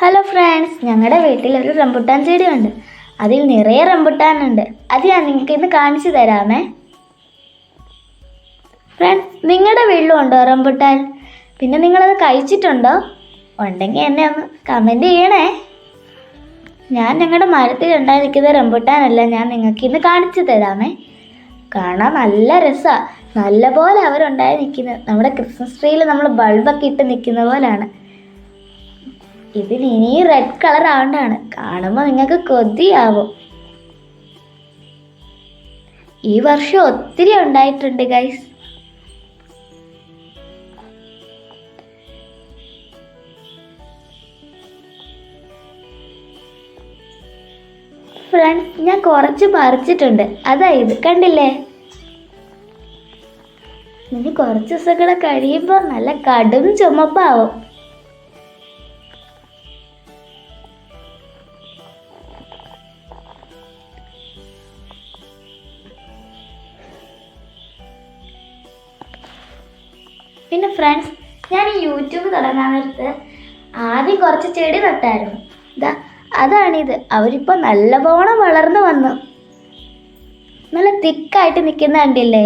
Hello friends ഞങ്ങളുടെ വീട്ടിൽ ഒരു റംബുട്ടാൻ ചെടിയുണ്ട്. അതിൽ നിറയെ റംബുട്ടാനുണ്ട്. അത് ഞാൻ നിങ്ങൾക്ക് ഇന്ന് കാണിച്ചു തരാമേ. ഫ്രണ്ട്സ് നിങ്ങളുടെ വീട്ടിലും ഉണ്ടോ റംബുട്ടാൻ? പിന്നെ നിങ്ങളത് കഴിച്ചിട്ടുണ്ടോ? ഉണ്ടെങ്കിൽ എന്നെ ഒന്ന് കമന്റ് ചെയ്യണേ. ഞാൻ ഞങ്ങളുടെ മരത്തിൽ ഉണ്ടായിരിക്കുന്ന റംബുട്ടാനല്ല ഞാൻ നിങ്ങൾക്ക് ഇന്ന് കാണിച്ചു തരാമേ. കാണാൻ നല്ല രസമാണ് നല്ലപോലെ അവരുണ്ടായി നിൽക്കുന്നത് നമ്മുടെ ക്രിസ്മസ് ട്രീയിൽ നമ്മൾ ബൾബൊക്കെ ഇട്ട് നിൽക്കുന്ന പോലാണ്. ഇതിന് ഇനി റെഡ് കളർ ആവണ്ടാണ്. കാണുമ്പോൾ നിങ്ങൾക്ക് കൊതിയാവും. ഈ വർഷം ഒത്തിരി ഉണ്ടായിട്ടുണ്ട് ഗൈസ് ഫ്രണ്ട്സ് ഞാൻ കുറച്ച് പറിച്ചിട്ടുണ്ട്. അതാ ഇത് കണ്ടില്ലേ? ഇനി കുറച്ച് ദിവസങ്ങളെ കഴിയുമ്പോൾ നല്ല കടും ചുമപ്പാവും. പിന്നെ ഫ്രണ്ട്സ് ഞാൻ ഈ യൂട്യൂബ് തുടങ്ങാൻ നേരത്ത് ആദ്യം കുറച്ച് ചെടി നട്ടായിരുന്നു. ഇതാ അതാണിത്. അവരിപ്പോൾ നല്ലപോണം വളർന്നു വന്നു. നല്ല തിക്കായിട്ട് നിൽക്കുന്ന കണ്ടില്ലേ?